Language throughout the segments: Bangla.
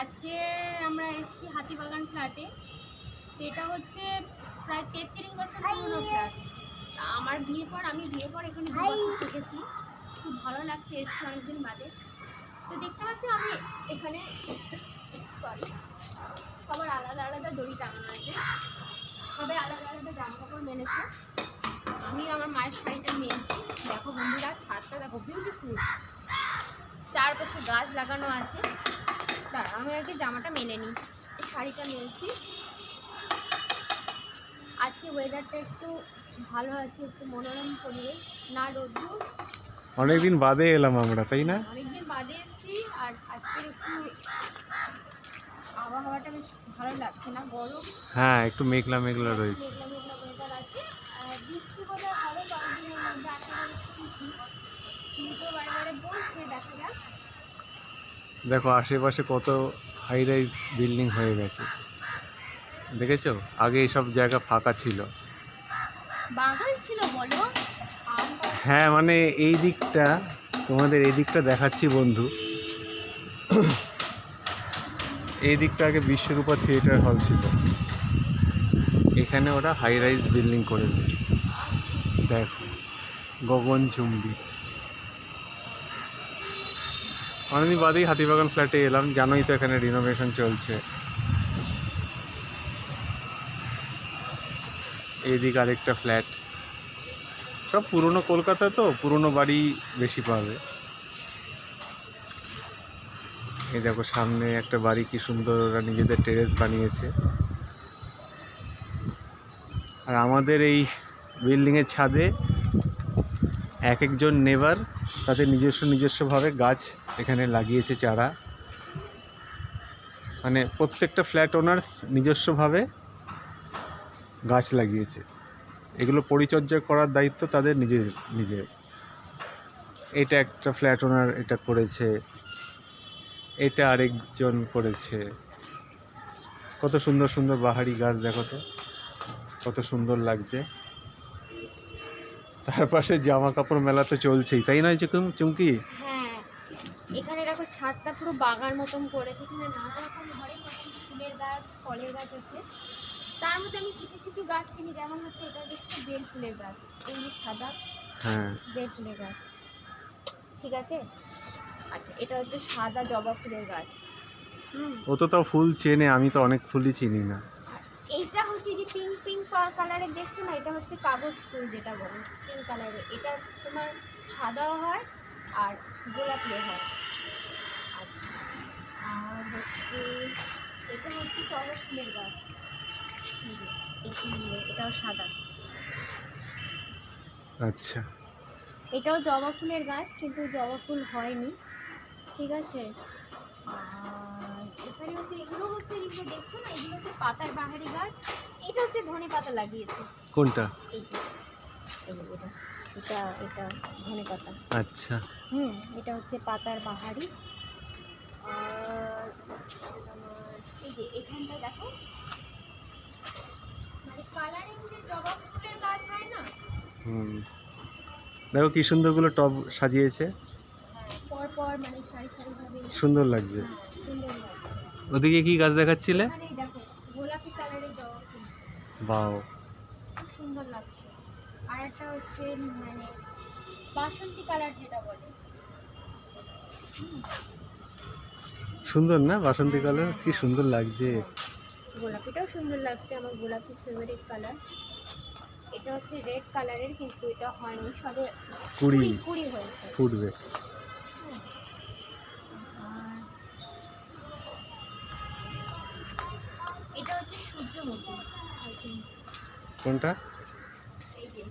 আজকে আমরা এসেছি হাতিবাগান ফ্ল্যাটে এটা হচ্ছে প্রায় তেত্রিশ বছর পুরনো ফ্ল্যাট আমার বিয়ে পর আমি বিয়ে পর এখানে দু বছর থেকেছি। খুব ভালো লাগছে এসেছি অনেকদিন বাদে। তো দেখতে পাচ্ছি আমি এখানে সরি সবার আলাদা আলাদা দড়ি টাঙানো আছে। সবাই আলাদা আলাদা জামা কাপড় মেলেছে। আমি আমার মায়ের শাড়িটা মেলছি। দেখো বন্ধুরা ছাদটা দেখো বিউটিফুল চারপাশে গাছ লাগানো আছে। আমি আগে জামাটা মেলে নিই শাড়িটা মেলছি। আজকে ওয়েদারটা একটু ভালো আছে একটু মনোরম পরিবেশ। না রোদ্দুর। অনেকদিন বাদে এলাম আমরা তাই না? অনেকদিন বাদে এসেছি আর আজকের একটু আবহাওয়াটা বেশ ভালো লাগছে না গরম? হ্যাঁ একটু মেঘলা মেঘলা রয়েছে। মেঘলা মেঘলা ওয়েদার আছে। আর বৃষ্টি বোধহয় হবে কয়েকদিনের মধ্যে আশা করি কিন্তু বারে বারে বলছে দেখা যাক। দেখো আশেপাশে কত হাই রাইজ বিল্ডিং হয়ে গেছে। দেখেছ? আগে এইসব জায়গা ফাঁকা ছিল। বাগান ছিল বলো? হ্যাঁ মানে এই দিকটা তোমাদের এই দিকটা দেখাচ্ছি বন্ধু। এই দিকটা আগে বিশ্বরূপা থিয়েটার হল ছিল। এখানে ওরা হাই রাইজ বিল্ডিং করেছে। দেখো গগনচুম্বী। অনেকদিন বাদেই হাতিবাগান ফ্ল্যাটে এলাম, জানোই তো এখানে রিনোভেশন চলছে। এইদিকে আরেকটা ফ্ল্যাট সব পুরনো কলকাতা তো, পুরনো বাড়ি বেশি পাবে। এই দেখো, সামনে একটা বাড়ি কি সুন্দর ওরা নিজেদের টেরেস বানিয়েছে। আর আমাদের এই বিল্ডিংয়ের ছাদে এক একজন নেবার তাদের নিজস্ব নিজস্বভাবে গাছ এখানে লাগিয়েছে চারা। মানে প্রত্যেকটা ফ্ল্যাট ওনার্স নিজস্বভাবে গাছ লাগিয়েছে। এগুলো পরিচর্যা করার দায়িত্ব তাদের নিজের নিজের। এটা একটা ফ্ল্যাট ওনার এটা করেছে। এটা আরেকজন করেছে। কত সুন্দর সুন্দর বাহারি গাছ দেখো তো। কত সুন্দর লাগছে। তার পাশে জামা কাপড় মেলা তো চলছেই, তাই নয় চুমকি? এখানে দেখো ছাদটা পুরো বাগান মতন করেছে। এখানে নানা রকম ঘরে ফুলের গাছ ফলের গাছ আছে। তার মধ্যে আমি কিছু কিছু গাছ চিনি যেমন হচ্ছে এটা হচ্ছে বেল ফুলের গাছ। এই যে সাদা হ্যাঁ। বেল ফুলের গাছ। ঠিক আছে? আচ্ছা এটা হচ্ছে সাদা জবা ফুলের গাছ। হুম। ও তো তাও ফুল চেনে আমি তো অনেক ফুলই চিনি না। এইটা হচ্ছে যে পিঙ্ক পিঙ্ক কালারের দেখছ না? এটা হচ্ছে কাগজ ফুল যেটা বলে পিঙ্ক কালারের এটা তোমার সাদাও হয় আর গোলাপিও হয়। আচ্ছা আর হচ্ছে এটা হচ্ছে টগর ফুলের গাছ। এটাও সাদা। আচ্ছা। এটাও জবা ফুলের গাছ কিন্তু জবা ফুল হয়নি। ঠিক আছে? আর এখানে হচ্ছে এগুলো হচ্ছে যেগুলো দেখছ না এগুলো হচ্ছে পাতার বাহারি গাছ। এটা হচ্ছে ধনে পাতা লাগিয়েছে। কোনটা? এই এই যে এটা। এটা এটা ধনে পাতা। আচ্ছা। হুম এটা হচ্ছে পাতার বাহারি। আর এই যে এখানটা দেখো। মানে কালারিং যে জবা ফুলের গাছ হয় না? হুম। দেখো কি সুন্দরগুলো টব সাজিয়েছে। হ্যাঁ, মানে সারি সারি ভাবে সুন্দর লাগছে। হ্যাঁ, সুন্দর লাগছে। ওদিকে কি গাছ দেখাচ্ছিলে? দেখো গোলাপি কালারের জবা ফুল বাও। সুন্দর লাগছে। আর একটা হচ্ছে মানে বাসন্তী কালার যেটা বলে। সুন্দর না বাসন্তী কালার? কি সুন্দর লাগছে। গোলাপিটাও সুন্দর লাগছে আমার গোলাপি ফেভারিট কালার এটা হচ্ছে রেড কালারের কিন্তু এটা হয়নি সবে কুড়ি। কুড়ি হয়েছে। ফুটবে। এটা হচ্ছে সূর্যমুখী। কোনটা এই যে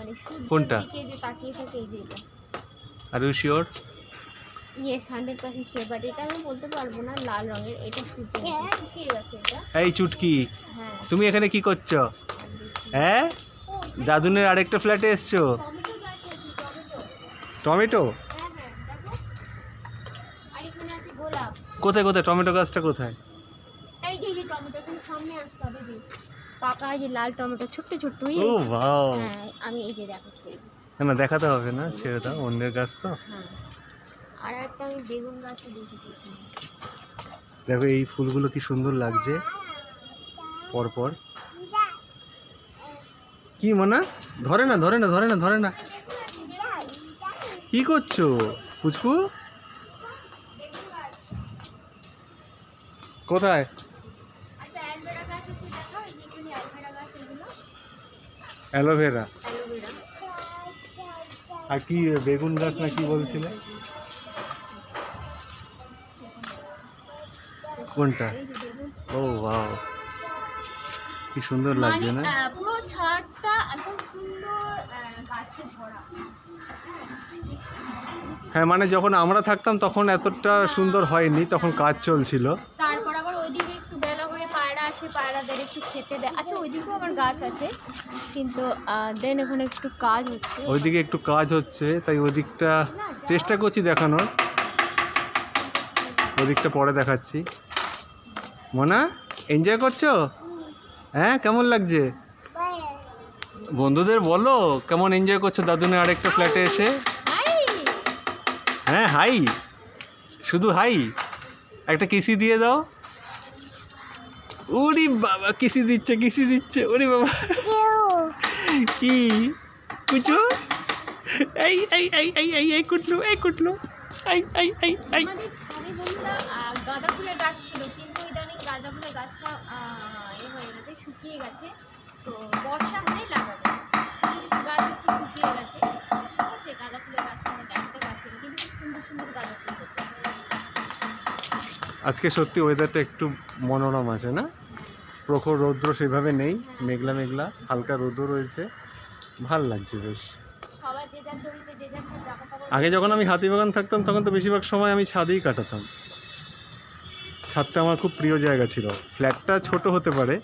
মানে কোনটা? দিকে যে তাকিয়ে থাকে এই যে এটা। Are you sure yes hundred percent sure but এটা আমি বলতে পারব না লাল রঙের এটা সূর্য শুকিয়ে গেছে এটা। এই চুটকি হ্যাঁ। তুমি এখানে কি করছ? হ্যাঁ? দাদুনের আরেকটা ফ্ল্যাটে এসছো? টমেটো আছে হ্যাঁ হ্যাঁ দেখো। আর এখানে আছে গোলাপ। কোথায় কোথায়? টমেটো গাছটা কোথায়? এই যে টমেটো সামনে আসতে হবে যে। পাকা এই যে লাল টমেটো ছোট্ট ছোট্ট ও ভাও হ্যাঁ আমি এই যে দেখাচ্ছি। না দেখাতে হবে না? ছেড়ে দাও অন্যের গাছ তো। হ্যাঁ। আর একটা আমি বেগুন গাছও দেখেছি। দেখো এই ফুলগুলো কি সুন্দর লাগছে। পরপর। কি মানা? ধরে না ধরে না ধরে না ধরে না। কি করছ পুচকু? কোথায়? অ্যালোভেরা আর কি বেগুন গাছ না কি বলছিলে? কোনটা? ও ওয়াও কি সুন্দর লাগছে মানে না? পুরো ছাদটা একদম সুন্দর গাছে ভরা। হ্যাঁ মানে যখন আমরা থাকতাম তখন এতটা সুন্দর হয়নি তখন কাজ চলছিল তারপর আবার ওইদিকে একটু বেলা হয়ে পায়রা আসে পায়রাদের একটু খেতে দেয়। আচ্ছা ওইদিকেও আমার গাছ আছে কিন্তু দেন ওখানে একটু কাজ হচ্ছে। ওইদিকে একটু কাজ হচ্ছে তাই ওই দিকটা চেষ্টা করছি দেখানোর। ওদিকটা পরে দেখাচ্ছি। মোনা এনজয় করছ? হ্যাঁ কেমন লাগছে? বন্ধুদের বলো কেমন এনজয় করছ? দাদুনের আরেকটা ফ্ল্যাটে এসে। হ্যাঁ হাই শুধু হাই একটা কিসি দিয়ে দাও। ওরে বাবা কিসি দিচ্ছে কিসি দিচ্ছে? ওরে বাবা। কি? কুচু? এই এই এই এই এই এই কুটলু এই কুটলু। এই এই এই এই। গাঁদা ফুলের গাছ ছিল কিন্তু ইদানিং গাঁদা ফুলের গাছটা এ হয়ে গেছে শুকিয়ে গেছে। তো বর্ষা হলে লাগাবে। কিছু গাছ একটু শুকিয়ে গেছে। ঠিক আছে গাঁদা ফুলের গাছটা আমরা দেখাতে পারছি না কিন্তু খুব সুন্দর সুন্দর গাঁদা ফুল হতো। আজকে সত্যি ওয়েদারটা একটু মনোরম আছে না? প্রখর রৌদ্র সেভাবে নেই মেঘলা মেঘলা হালকা রৌদ্র রয়েছে। ভালো লাগছে বেশ। আগে যখন আমি হাতিবাগান থাকতাম তখন তো বেশিরভাগ সময় আমি ছাদেই কাটাতাম। ছাদটা আমার খুব প্রিয় জায়গা ছিল। ফ্ল্যাটটা ছোট হতে পারে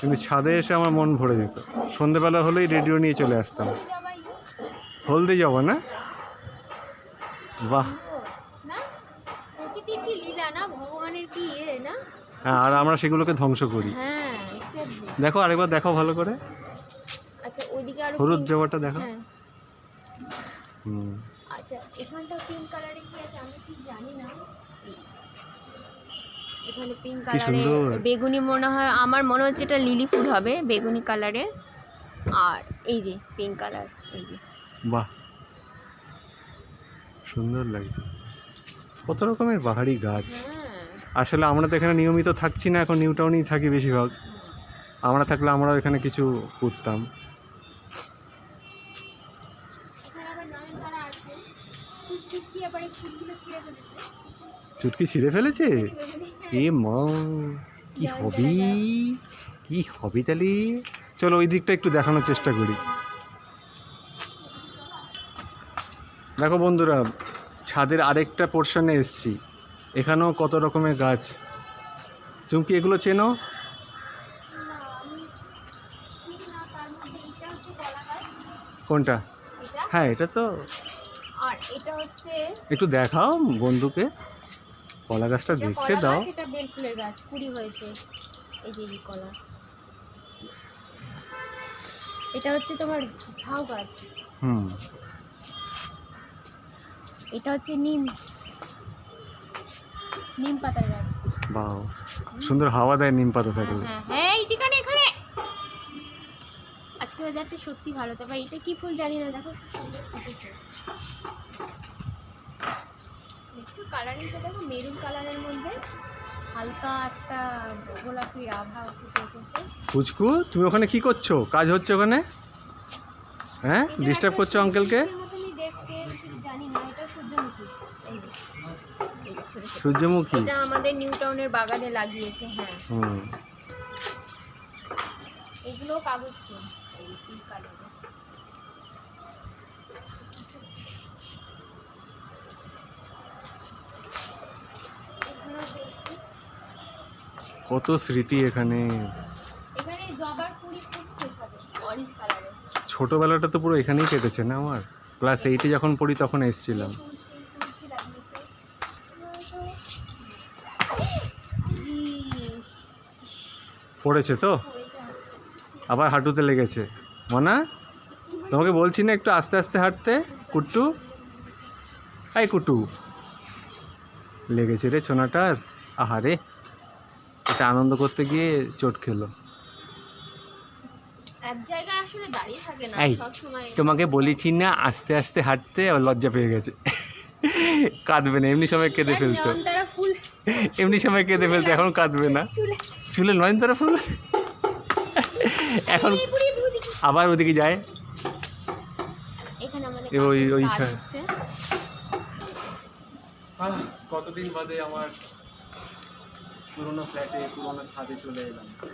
কিন্তু ছাদে এসে আমার মন ভরে যেত। সন্ধেবেলা হলেই রেডিও নিয়ে চলে আসতাম। হলদে যাব না? বাহ না প্রকৃতির কি লীলা না ভগবানের কি ইয়ে না হ্যাঁ আর আমরা সেগুলোকে ধ্বংস করি। হ্যাঁ দেখো আরেকবার দেখো ভালো করে। আচ্ছা ওইদিকে আরও হলুদ জবাটা দেখো। হ্যাঁ। হুম। আচ্ছা এখানটা পিঙ্ক কালারে কি আছে? আমি ঠিক জানি না। এখানে পিঙ্ক কালারে বেগুনি মনে হয় আমার মনে হচ্ছে এটা লিলি ফুল হবে বেগুনি কালারের আর এই যে পিঙ্ক কালার এই যে। বাহ। সুন্দর লাগছে। কত রকমের পাহাড়ি গাছ। হ্যাঁ। আসলে আমরা তো এখানে নিয়মিত থাকছি না এখন নিউ টাউনেই থাকি বেশিরভাগ। আমরা থাকলে আমরাও এখানে কিছু করতাম। চুটকি ছিঁড়ে ফেলেছে। বেগুনি এ মা কি হবে কি হবে তাহলে চলো ওই দিকটা একটু দেখানোর চেষ্টা করি। দেখো বন্ধুরা ছাদের আরেকটা পোর্শনে এসছি। এখানেও কত রকমের গাছ? চুমকি এগুলো চেনো? কোনটা? হ্যাঁ এটা তো এটা একটু দেখাও বন্ধুকে। কলা গাছটা দেখতে দাও। এটা হচ্ছে তোমার ঝাউ গাছ। হুম। এটা হচ্ছে নিম। নিম পাতার গাছ। বাও সুন্দর হাওয়া দেয় নিম পাতা থাকলে হ্যাঁ হ্যাঁ এই ঠিকানে এখানে। আজকে ওয়েদারটা সত্যি ভালো তবে এটা কি ফুল জানি না দেখো। দেখছ কালারিংটা দেখো মেরুন কালারের মধ্যে হালকা একটা গোলাপির আভা পুচকু তুমি ওখানে কি করছ? কাজ হচ্ছে ওখানে? হ্যাঁ ডিস্টার্ব করছ আঙ্কেলকে সূর্যের মতনই দেখতে ঠিক জানি না এটা সূর্যমুখী এই যে, এই যে ছোট ছোট। সূর্যমুখী। এটা আমাদের নিউ টাউনের বাগানে লাগিয়েছে হ্যাঁ। হুম। এগুলো কাগজ ফুল। কত স্মৃতি এখানে। এখানে জবার কুড়ি অরেঞ্জ কালারের ছোটবেলাটা তো পুরো এখানেই কেটেছে না আমার? ক্লাস এইটে যখন পড়ি তখন এসেছিলাম। পড়েছে তো? আবার হাঁটুতে লেগেছে। মনা তোমাকে বলছি না একটু আস্তে আস্তে হাঁটতে? কুট্টু? আই কুটু লেগেছে রে ছোনাটার আহারে এটা আনন্দ করতে গিয়ে চোট খেলো। এই, তোমাকে বলেছি না আস্তে আস্তে হাঁটতে লজ্জা পেয়ে গেছে। কাঁদবে না এমনি সময় কেঁদে ফেলতো। এমনি সময় কেঁদে ফেলতে এখন কাঁদবে না। চুলে চুলে। নয়নতারা ফুল? এখন। আবার ওদিকে যায়। ওই- ওই। কতদিন বাদে আমার পুরোনো ফ্ল্যাটে পুরোনো ছাদে চলে এলাম।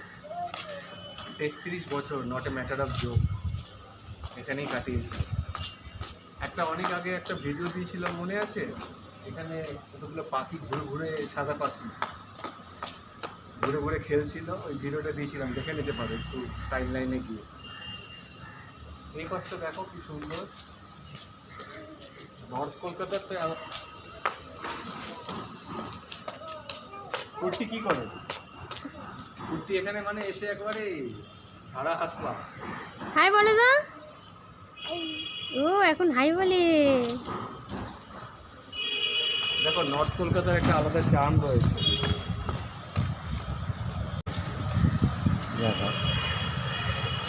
তেত্রিশ বছর not a matter of joke এখানেই কাটিয়েছি। একটা অনেক আগে একটা ভিডিও দিয়েছিলাম মনে আছে? এখানে কতগুলো পাখি ঘুরে ঘুরে সাদা পাখি। ঘুরে ঘুরে খেলছিল, ওই ভিডিওটা দিয়েছিলাম, দেখে নিতে পারো, একটু টাইম লাইনে গিয়ে। এই পাশটা দেখো কি সুন্দর। নর্থ কলকাতার তো কুর্তি কি করে? কুর্তি এখানে মানে এসে একবারে সারা হাত পা। হাই বলে দা ও, এখন হাই বলে। দেখো নর্থ কলকাতার একটা আলাদা চার্ম রয়েছে।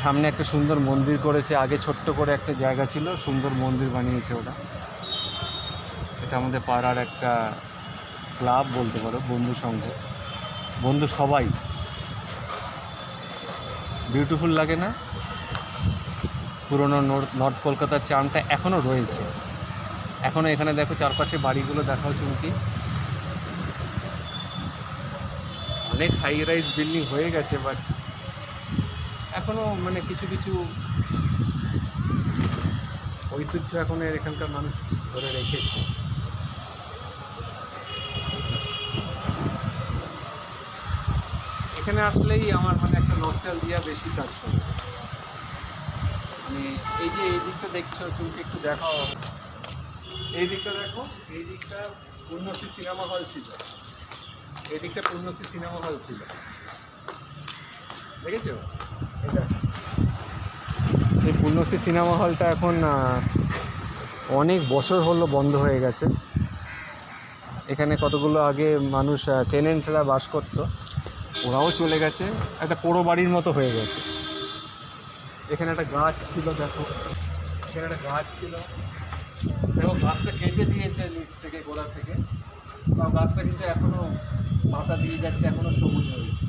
সামনে একটা সুন্দর মন্দির করেছে, আগে ছোট্ট করে একটা জায়গা ছিল, সুন্দর মন্দির বানিয়েছে ওটা এটা আমাদের পাড়ার একটা ক্লাব বলতে পারো, বন্ধু সংঘ। বন্ধু সবাই। বিউটিফুল লাগে না? পুরনো নর্থ কলকাতার চার্মটা এখনও রয়েছে। এখনও এখানে দেখো চারপাশে বাড়িগুলো দেখাও চুমকি। অনেক হাই রাইজ বিল্ডিং হয়ে গেছে বাট এখনও মানে কিছু কিছু ঐতিহ্য এখন এখানকার মানুষ ধরে রেখেছে। এখানে আসলেই আমার মানে একটা নস্টালজিয়া বেশি কাজ করে। মানে এই যে এই দিকটা দেখছ, চুমকি একটু দেখাও। এই দিকটা দেখো, এই দিকটা পূর্ণশ্রী সিনেমা হল ছিল। এই দিকটা পূর্ণশ্রী সিনেমা হল ছিল। দেখেছ? দেখো। এই পূর্ণশ্রী সিনেমা হলটা এখন অনেক বছর হলো বন্ধ হয়ে গেছে। এখানে কতগুলো আগে মানুষ টেনেন্টরা বাস করতো, ওরাও চলে গেছে, একটা পোড়ো বাড়ির মতো হয়ে গেছে। এখানে একটা গাছ ছিল, দেখো। এখানে একটা গাছ ছিল। দেখো গাছটা কেটে দিয়েছে নিচ থেকে গোড়া থেকে। তাও গাছটা কিন্তু এখনও পাতা দিয়ে যাচ্ছে এখনও সবুজ হয়েছে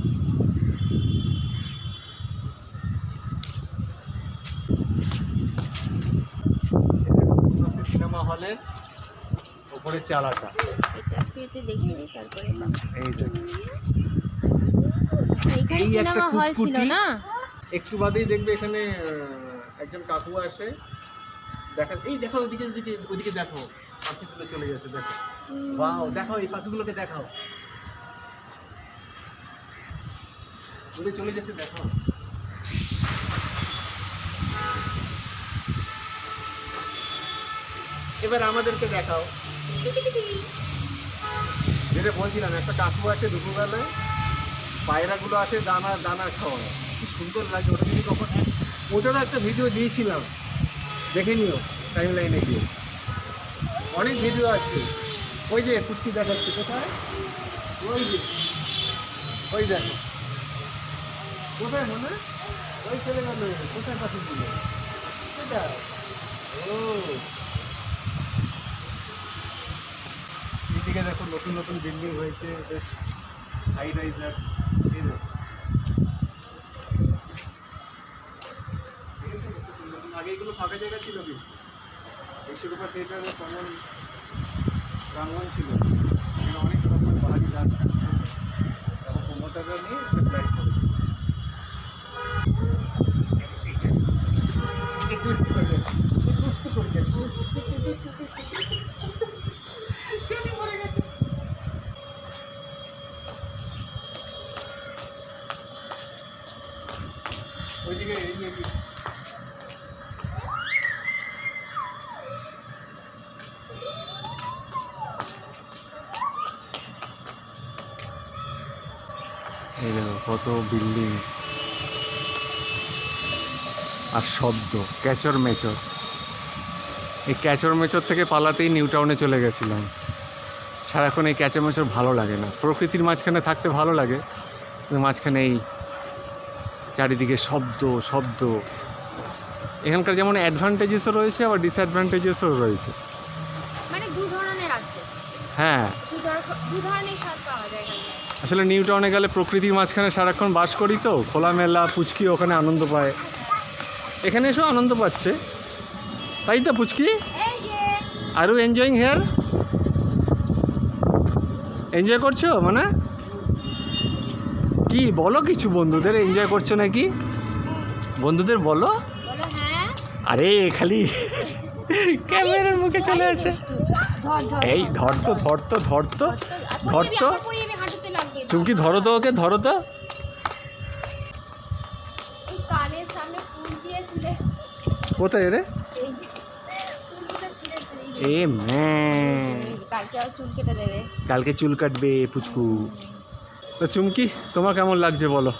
সিনেমা হলের ওপরে চালাটা। এই একটু বাদেই দেখবে এখানে একজন কাকু আসে। দেখা, এই দেখো ওদিকে ওদিকে ওদিকে দেখো। পাখিগুলো চলে যাচ্ছে, দেখো। ওয়াও দেখো এই পাখিগুলোকে দেখাও। উড়ে চলে যাচ্ছে, দেখো। এবার আমাদেরকে দেখাও। যেটা বলছিলাম, একটা কাকু আছে দুপুরবেলায়, পায়রাগুলো আছে দানা দানা খাওয়া কি সুন্দর লাগে, ওটা যদি কখন ওটারও একটা ভিডিও দিয়েছিলাম। দেখে নিও টাইম লাইনে গিয়ে। অনেক ভিডিও আছে। ওই যে কুচকি দেখাচ্ছে, কোথায়? ওই যে, ওই দেখো। কোথায় মনে? ওই চলে গেল কোথায় পাখি ছিল সেটা। ও। এদিকে দেখো, নতুন নতুন বিল্ডিং হয়েছে, বেশ হাই রাইজার এই দেখো দেখেছ কত সুন্দর? আগে এগুলো ফাঁকা জায়গা ছিল কিন্তু বিশ্বরূপা থিয়েটারের কমন প্রাঙ্গণ ছিল এখানে অনেক রকমের বাহারি গাছ থাকতো তখন প্রমোটাররা নিয়ে একটা ফ্লাইট করেছে একটু একটু করে যাচ্ছে একটু একটু করে যাচ্ছে যদি পড়ে গেছে ওইদিকে এই যে এই দেখো কত বিল্ডিং আর শব্দ ক্যাচর মেচর এই ক্যাচর মেচর থেকে পালাতেই নিউ টাউনে চলে গেছিলাম। সারাক্ষণ এই ক্যাচর মেচর ভালো লাগে না। প্রকৃতির মাঝখানে থাকতে ভালো লাগে কিন্তু মাঝখানে এই চারিদিকে শব্দ শব্দ। এখানকার যেমন অ্যাডভান্টেজেসও রয়েছে আবার ডিসঅ্যাডভান্টেজেসও রয়েছে। মানে হ্যাঁ দু ধর- দু ধরনের স্বাদ পাওয়া যায় এখানে আসলে নিউ টাউনে গেলে প্রকৃতির মাঝখানে সারাক্ষণ বাস করি তো খোলামেলা পুচকি ওখানে আনন্দ পায়। এখানে এসেও আনন্দ পাচ্ছে। তাই তো পুচকি? এই যে are you enjoying here enjoy করছ মানে? কি বলো কিছু বন্ধুদের এনজয় করছ নাকি? বন্ধুদের বলো। আরে খালি ক্যামেরার মুখে চলে আসে। এই ধর তো ধর তো ধর তো ধর তো। চুমকি ধরো তো ওকে ধরো তো। কোথায় রে। এ ম্যাঁ কালকে চুল কালকে চুল কাটবে পুচকু। তো চুমকি তোমার কেমন লাগছে বলো?